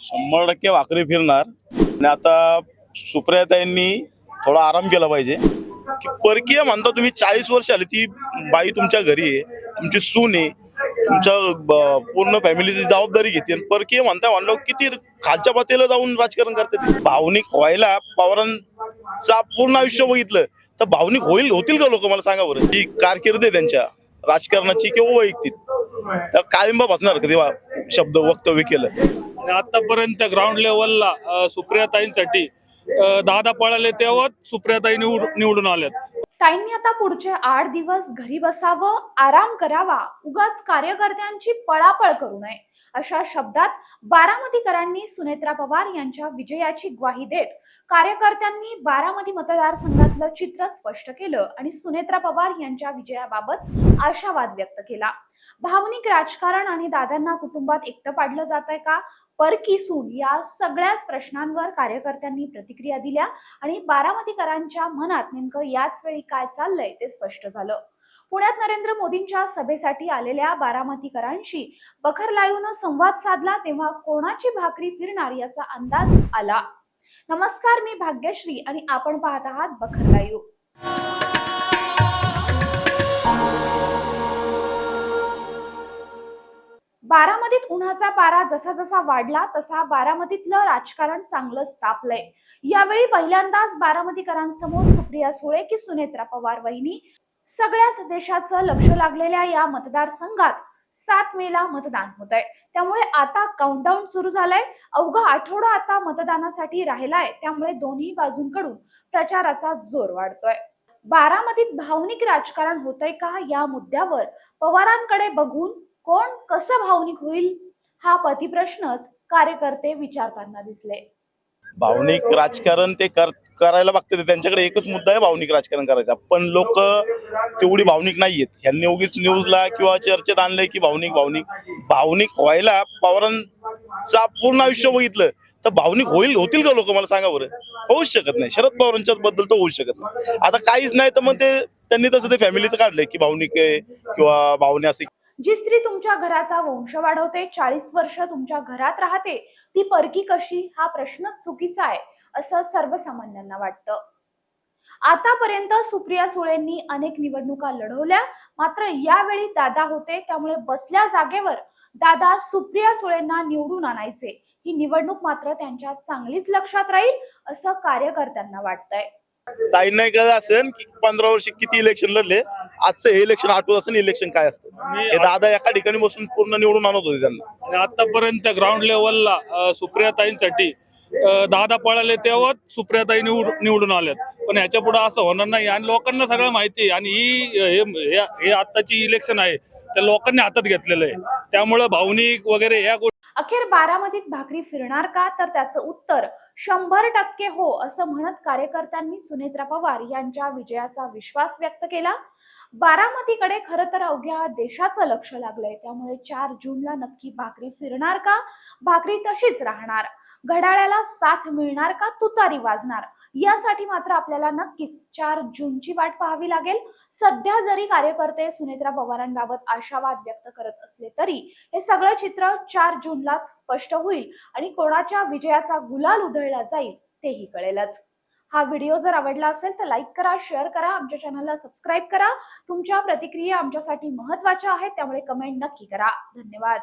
शंभर टक्के वाकरी फिरणार. आणि आता सुप्रियाताईंनी थोडा आराम केला पाहिजे. की परकीय म्हणता तुम्ही चाळीस वर्ष आली ती बाई तुमच्या घरी आहे तुमची सून आहे तुमच्या ब- पूर्ण फॅमिलीची जबाबदारी घेते. आणि परकीय म्हणता म्हणलं किती खालच्या पातळीला जाऊन राजकारण करते भावनिक व्हायला पवारांचा पूर्ण आयुष्य बघितलं तर भावनिक होईल होतील का लोक? मला सांगा बरं. जी कारकीर्द आहे त्यांच्या राजकारणाची किंवा वैयक्तिक. तर काळिंबा बसणार कधी वा- शब्द वक्तव्य केलं? आणि आतापर्यंत ग्राउंड लेवलला सुप्रियाताईंसाठी दादा पळाले तेव्हा सुप्रियाताई निवडून आल्यात. ताईंनी आता पुढचे आठ दिवस घरी बसावं आराम करावा उगाच कार्यकर्त्यांची पळापळ करू नये अशा शब्दात बारामतीकरांनी सुनेत्रा पवार यांच्या विजयाची ग्वाही देत कार्यकर्त्यांनी बारामती मतदारसंघातलं चित्र स्पष्ट केलं आणि सुनेत्रा पवार यांच्या विजयाबाबत आशावाद व्यक्त केला. भावनिक राजकारण आणि दादांना कुटुंबात एकटं पाडलं जात आहे का? परकी सून या सगळ्याच प्रश्नांवर कार्यकर्त्यांनी प्रतिक्रिया दिल्या आणि बारामतीकरांच्या मनात नेमकं याच वेळी काय चाललंय ते स्पष्ट झालं. पुण्यात नरेंद्र मोदींच्या सभेसाठी आलेल्या बारामतीकरांशी बखर लायून संवाद साधला तेव्हा कोणाची भाकरी फिरणार याचा अंदाज आला. नमस्कार मी भाग्यश्री आणि आपण पाहत आहात बखर लायू उन्हाचा पारा जसा जसा वाढला तसा बारामतीतलं राजकारण चांगलंच तापलंय यावेळी पहिल्यांदाच बारामतीकरांसमोर सुप्रिया सुळे की सुनेत्रा पवार वहिनी सगळ्याच देशाचं लक्ष लागलेल्या या मतदारसंघात सात मेला मतदान होत आहे त्यामुळे आता काउंटडाऊन सुरू झालाय. अवघा आठवडा आता मतदानासाठी राहिलाय. त्यामुळे दोन्ही बाजूंकडून प्रचाराचा जोर वाढतोय. बारामतीत भावनिक राजकारण होतंय का या मुद्द्यावर पवारांकडे बघून कोण कसं भावनिक होईल? हा प्रतिप्रश्नच कार्यकर्ते विचारताना दिसले. भावनिक राजकारण ते कर करायला बघते ते. त्यांच्याकडे एकच मुद्दा आहे भावनिक राजकारण करायचा. पण लोक तेवढी भावनिक नाहीयेत. ह्यांनी उगीच न्यूजला किंवा चर्चेत आणलंय की भावनिक भावनिक. भावनिक व्हायला पवारांचा पूर्ण आयुष्य बघितलं. तर भावनिक होईल होतील का लोक? मला सांगा बरं. होऊच शकत नाही. शरद पवारांच्या बद्दल तर होऊच शकत नाही. आता काहीच नाही तर मग ते त्यांनी तसं ते फॅमिलीचं काढलंय की भावनिक आहे किंवा भावने असे जी स्त्री तुमच्या घराचा वंश वाढवते चाळीस वर्ष तुमच्या घरात राहते ती परकी कशी? हा प्रश्नच चुकीचा आहे असं सर्वसामान्यांना वाटतं. आतापर्यंत सुप्रिया सुळेंनी अनेक निवडणुका लढवल्या मात्र यावेळी दादा होते त्यामुळे बसल्या जागेवर दादा सुप्रिया सुळेंना निवडून आणायचे. ही निवडणूक मात्र त्यांच्या चांगलीच लक्षात राहील असं कार्यकर्त्यांना वाटतंय. ताई नाही का असेल की पंधरा वर्ष किती इलेक्शन लढले आजचं हे इलेक्शन आठवत असेल इलेक्शन काय असतं. हे दादा एका ठिकाणी बसून पूर्ण निवडून आणत होते त्यांना. आतापर्यंत ग्राउंड लेवलला अ, सुप्रियाताईंसाठी अ, दादा पळाले तेव्हा सुप्रियाताई निवड निवडून आल्यात. पण ह्याच्या पुढे असं होणार नाही. आणि लोकांना सगळं माहिती आहे. आणि ही हे- आत्ताची इलेक्शन आहे. त्या लोकांनी हातात घेतलेलं आहे. त्यामुळं भावनिक वगैरे ह्या गोष्टी अखेर बारामतीत भाकरी फिरणार का? तर त्याचं उत्तर शंभर टक्के हो असं म्हणत कार्यकर्त्यांनी सुनेत्रा पवार यांच्या विजयाचा विश्वास व्यक्त केला. बारामतीकडे खर तर अवघ्या देशाचं लक्ष लागलंय. त्यामुळे चार जूनला नक्की भाकरी फिरणार का? भाकरी तशीच राहणार. घड्याळ्याला साथ मिळणार का? तुतारी वाजणार. यासाठी मात्र आपल्याला नक्कीच चार जूनची वाट पाहावी लागेल. सध्या जरी कार्यकर्ते सुनेत्रा पवारांबाबत आशावाद व्यक्त करत असले तरी हे सगळं चित्र चार जूनलाच स्पष्ट होईल आणि कोणाच्या विजयाचा गुलाल उधळला जाईल तेही कळेलच. हा व्हिडिओ जर आवडला असेल तर लाईक करा शेअर करा आमच्या चॅनलला सबस्क्राईब करा. तुमच्या प्रतिक्रिया आमच्यासाठी महत्त्वाच्या आहेत त्यामुळे कमेंट नक्की करा. धन्यवाद.